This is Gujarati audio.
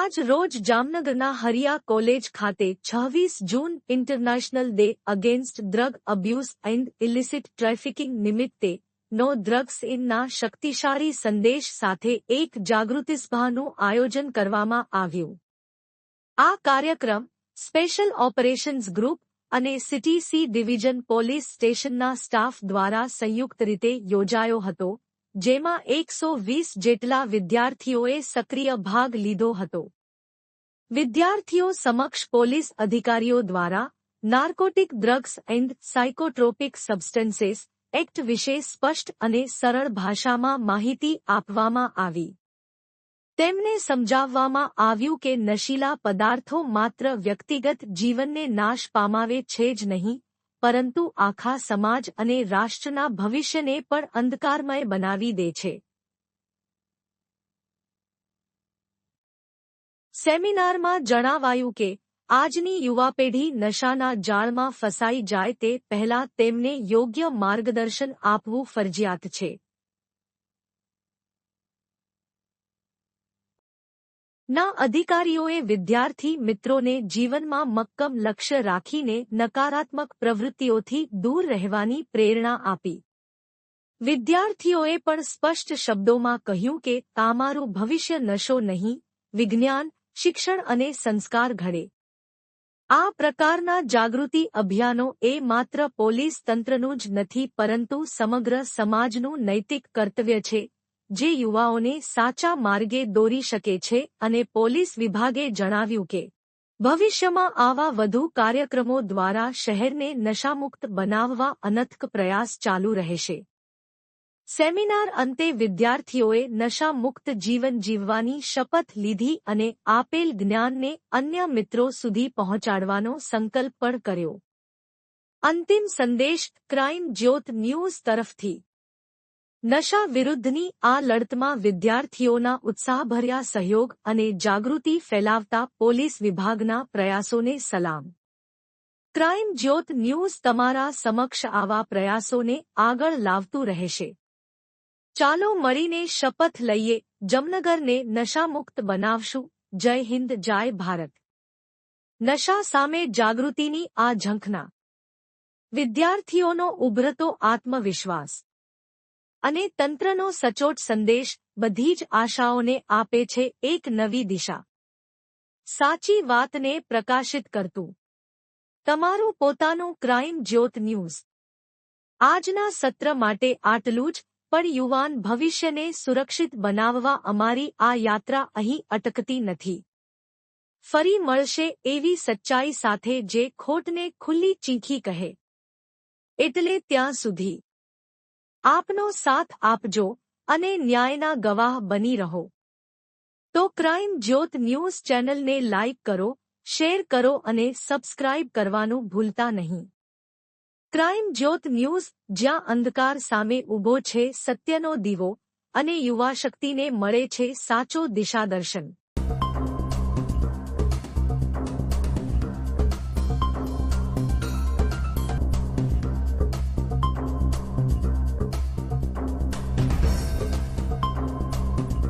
આજ રોજ જામનગરના હરિયા કોલેજ ખાતે છવ્વીસ June international day against drug abuse and illicit trafficking નિમિત્તે નો ડ્રગ્સ ઇનના શક્તિશાળી સંદેશ સાથે એક જાગૃતિસભાનું આયોજન કરવામાં આવ્યું. આ કાર્યક્રમ સ્પેશિયલ ઓપરેશન્સ ગ્રુપ અને સિટી સી ડિવિઝન પોલીસ સ્ટેશનના સ્ટાફ દ્વારા સંયુક્ત રીતે યોજાયો હતો, જેમાં એકસો વીસ જેટલા વિદ્યાર્થીઓએ સક્રિય ભાગ લીધો હતો. વિદ્યાર્થીઓ સમક્ષ પોલીસ અધિકારીઓ દ્વારા narcotic drugs and psychotropic substances act વિશે સ્પષ્ટ અને સરળ ભાષામાં માહિતી આપવામાં આવી. તેમને સમજાવવામાં આવ્યું કે નશીલા પદાર્થો માત્ર વ્યક્તિગત જીવનને નાશ પામાવે છે જ નહીં, પરંતુ આખા સમાજ અને રાષ્ટ્રના ભવિષ્યને પણ અંધકારમય બનાવી દે છે. સેમિનારમાં જણાવાયું કે, આજની યુવા પેઢી નશાના જાળમાં ફસાઈ જાય તે પહેલા તેમને યોગ્ય માર્ગદર્શન આપવું ફરજિયાત છે. ના અધિકારીઓએ વિદ્યાર્થી મિત્રોને જીવનમાં મક્કમ લક્ષ્ય રાખીને નકારાત્મક પ્રવૃત્તિઓથી દૂર રહેવાની પ્રેરણા આપી. વિદ્યાર્થીઓએ પણ સ્પષ્ટ શબ્દોમાં કહ્યું કે, તમારું ભવિષ્ય નશો નહીં, વિજ્ઞાન શિક્ષણ અને સંસ્કાર ઘડે. આ પ્રકારના જાગૃતિ અભિયાનો એ માત્ર પોલીસ તંત્રનું જ નથી, પરંતુ સમગ્ર સમાજનું નૈતિક કર્તવ્ય છે, જે યુવાઓને સાચા માર્ગે દોરી શકે છે અને પોલીસ વિભાગે જણાવ્યું કે, ભવિષ્યમાં આવા વધુ કાર્યક્રમો દ્વારા શહેરને નશામુક્ત બનાવવા અનથક પ્રયાસ ચાલુ રહેશે. સેમિનાર અંતે વિદ્યાર્થીઓએ નશામુક્ત જીવન જીવવાની શપથ લીધી અને આપેલ જ્ઞાનને અન્ય મિત્રો સુધી પહોંચાડવાનો સંકલ્પ પણ કર્યો. અંતિમ સંદેશ ક્રાઇમ જ્યોત ન્યૂઝ તરફથી. નશા વિરુદ્ધની આ લડતમાં વિદ્યાર્થીઓના ઉત્સાહભર્યા સહયોગ અને જાગૃતિ ફેલાવતા પોલીસ વિભાગના પ્રયાસોને સલામ. ક્રાઇમ જ્યોત ન્યૂઝ તમારા સમક્ષ આવા પ્રયાસોને આગળ લાવતું રહેશે. ચાલો મળીને શપથ લઈએ, જમનગરને નશામુક્ત બનાવશું, જય હિન્દ, જય ભારત. નશા સામે જાગૃતિની આ ઝંખના. વિદ્યાર્થીઓનો ઉભરતો આત્મવિશ્વાસ. અને તંત્રનો સચોટ સંદેશ બધી જ આશાઓને આપે છે એક નવી દિશા. સાચી વાતને પ્રકાશિત કરતું. તમારું પોતાનું ક્રાઇમ જ્યોત ન્યૂઝ. આજના સત્ર માટે આટલું જ. પણ યુવાન ભવિષ્યને સુરક્ષિત બનાવવા અમારી આ યાત્રા અહીં અટકતી નથી. ફરી મળશે એવી સચ્ચાઈ સાથે જે ખોટને ખુલ્લી ચીંખી કહે. એટલે ત્યાં સુધી. આપનો સાથ આપજો અને ન્યાયના ગવાહ બની રહો. તો ક્રાઇમ જ્યોત ન્યૂઝ ચેનલને લાઇક કરો, શેર કરો અને સબસ્ક્રાઇબ કરવાનું ભૂલતા નહીં. ક્રાઇમ જ્યોત ન્યૂઝ, જ્યાં અંધકાર સામે ઊભો છે સત્યનો દીવો, અને યુવા શક્તિને મળે છે સાચો દિશાદર્શન.